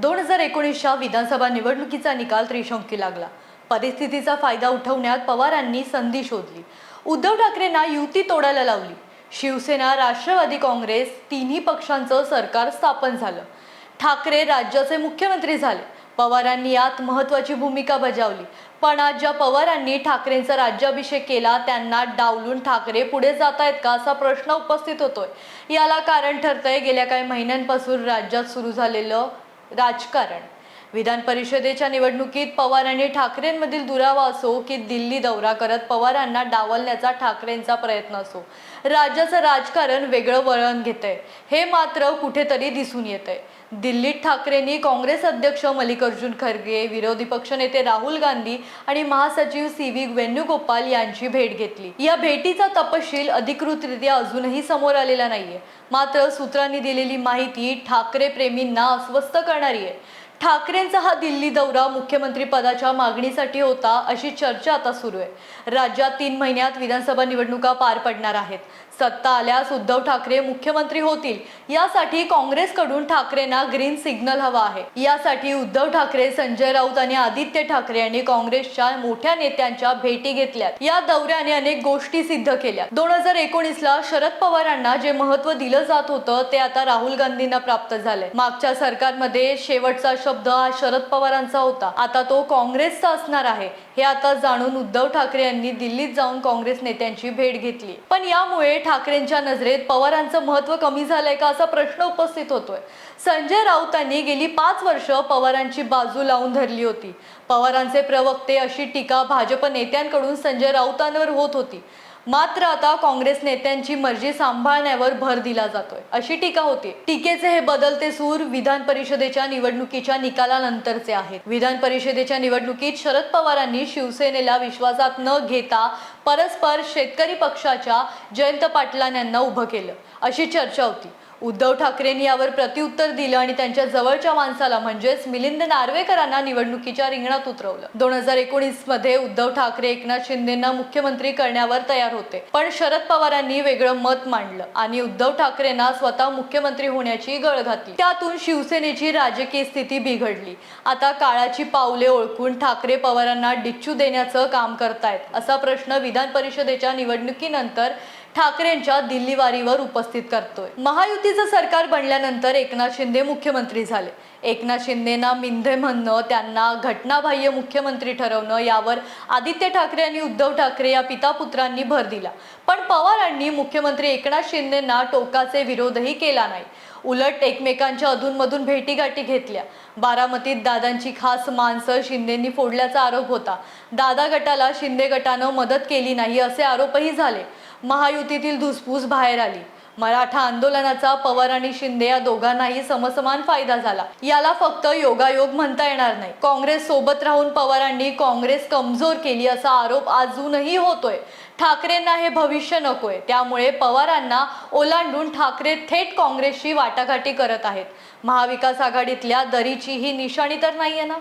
दोन हजार एकोणीसच्या विधानसभा निवडणुकीचा निकाल त्रिशंकी लागला. परिस्थितीचा फायदा उठवण्यात पवारांनी संधी शोधली. उद्धव ठाकरेंना युती तोडायला लावली. शिवसेना राष्ट्रवादी काँग्रेस तिन्ही पक्षांचं सरकार स्थापन झालं. ठाकरे राज्याचे मुख्यमंत्री झाले. पवारांनी यात महत्वाची भूमिका बजावली. पण आज ज्या पवारांनी ठाकरेंचा राज्याभिषेक केला त्यांना डावलून ठाकरे पुढे जात आहेत का असा प्रश्न उपस्थित होतोय. याला कारण ठरतंय गेल्या काही महिन्यांपासून राज्यात सुरू झालेलं राजकारण. विधान परिषदेच्या निवडणुकीत पवारांनी ठाकरेंमधील दुरावा असो की दिल्ली दौरा करत पवारांना डावलण्याचा ठाकरेंचा प्रयत्न असो राज्याचं राजकारण वेगळं वळण घेतंय. हे मात्र कुठेतरी दिसून येतंय. दिल्लीत ठाकरेंनी काँग्रेस अध्यक्ष मल्लिकार्जुन खरगे विरोधी पक्षनेते राहुल गांधी आणि महासचिव सी व्ही वेणुगोपाल यांची भेट घेतली. या भेटीचा तपशील अधिकृतरित्या अजूनही समोर आलेला नाहीये. मात्र सूत्रांनी दिलेली माहिती ठाकरे प्रेमींना अस्वस्थ करणारी आहे. ठाकरेंचा हा दिल्ली दौरा मुख्यमंत्री पदाच्या मागणीसाठी होता अशी चर्चा आता सुरू आहे. राज्यात तीन महिन्यात विधानसभा निवडणुका पार पडणार आहेत. सत्ता आल्यास उद्धव ठाकरे मुख्यमंत्री होतील. यासाठी काँग्रेसकडून ठाकरेंना ग्रीन सिग्नल हवा आहे. यासाठी उद्धव ठाकरे संजय राऊत आणि आदित्य ठाकरे यांनी काँग्रेसच्या मोठ्या नेत्यांच्या भेटी घेतल्यात. या दौऱ्याने अनेक गोष्टी सिद्ध केल्या. दोन हजार एकोणीस ला शरद पवारांना जे महत्त्व दिलं जात होतं ते आता राहुल गांधींना प्राप्त झालंय. मागच्या सरकारमध्ये शेवटचा शब्द हा शरद पवारांचा होता. आता तो काँग्रेसचा असणार आहे. हे आता जाणून उद्धव ठाकरे यांनी दिल्लीत जाऊन काँग्रेस नेत्यांची भेट घेतली. पण यामुळे ठाकरेंच्या नजरेत पवारांचं महत्त्व कमी झालंय का असा प्रश्न उपस्थित होतोय. संजय राऊतांनी गेली पाच वर्ष पवारांची बाजू लावून धरली होती. पवारांचे प्रवक्ते अशी टीका भाजप नेत्यांकडून संजय राऊतांवर होत होती. मात्र आता काँग्रेस नेत्यांची मर्जी सांभाळण्यावर भर दिला जातोय. अशी टीका होती टीकेचे हे बदलते सूर विधान परिषदेच्या निवडणुकीच्या निकालानंतरचे आहेत. विधान परिषदेच्या निवडणुकीत शरद पवारांनी शिवसेनेला विश्वासात न घेता परस्पर शेतकरी पक्षाच्या जयंत पाटलां यांना उभं केलं. अशी चर्चा होती. उद्धव ठाकरेंनी यावर प्रतिउत्तर दिलं आणि त्यांच्या जवळच्या माणसाला म्हणजेच मिलिंद नार्वेकरांना निवडणुकीच्या रिंगणात उतरवलं. दोन हजार एकोणीसमध्ये उद्धव ठाकरे एकनाथ शिंदेना मुख्यमंत्री करण्यावर तयार होते. पण शरद पवारांनी वेगळं मत मांडलं आणि उद्धव ठाकरेंना स्वतः मुख्यमंत्री होण्याची गळ घातली. त्यातून शिवसेनेची राजकीय स्थिती बिघडली. आता काळाची पावले ओळखून ठाकरे पवारांना डिच्चू देण्याचं काम करतायत असा प्रश्न विधान परिषदेच्या निवडणुकीनंतर ठाकरेंच्या दिल्लीवारीवर उपस्थित करतोय. महायुतीचं सरकार बनल्यानंतर एकनाथ शिंदे मुख्यमंत्री झाले. एकनाथ शिंदेना मिंधे म्हणणं त्यांना घटनाबाह्य मुख्यमंत्री ठरवणं यावर आदित्य ठाकरे आणि उद्धव ठाकरे या पितापुत्रांनी भर दिला. पण पवारांनी मुख्यमंत्री एकनाथ शिंदेना टोकाचे विरोधही केला नाही. उलट एकमेकांच्या अधूनमधून भेटीगाठी घेतल्या. बारामतीत दादांची खास माणसं शिंदेंनी फोडल्याचा आरोप होता. दादा गटाला शिंदे गटानं मदत केली नाही असे आरोपही झाले. महायुतीतील धुसफूस बाहेर आली. मराठा आंदोलनाचा पवार आणि शिंदे या दोघांनाही समसमान फायदा झाला. याला फक्त योगायोग म्हणता येणार नाही. काँग्रेस सोबत राहून पवारांनी काँग्रेस कमजोर केली असा आरोप अजूनही होतोय. ठाकरेंना हे भविष्य नकोय. त्यामुळे पवारांना ओलांडून ठाकरे थेट काँग्रेसची वाटाघाटी करत आहेत. महाविकास आघाडीतल्या दरीची ही निशाणी तर नाहीये ना?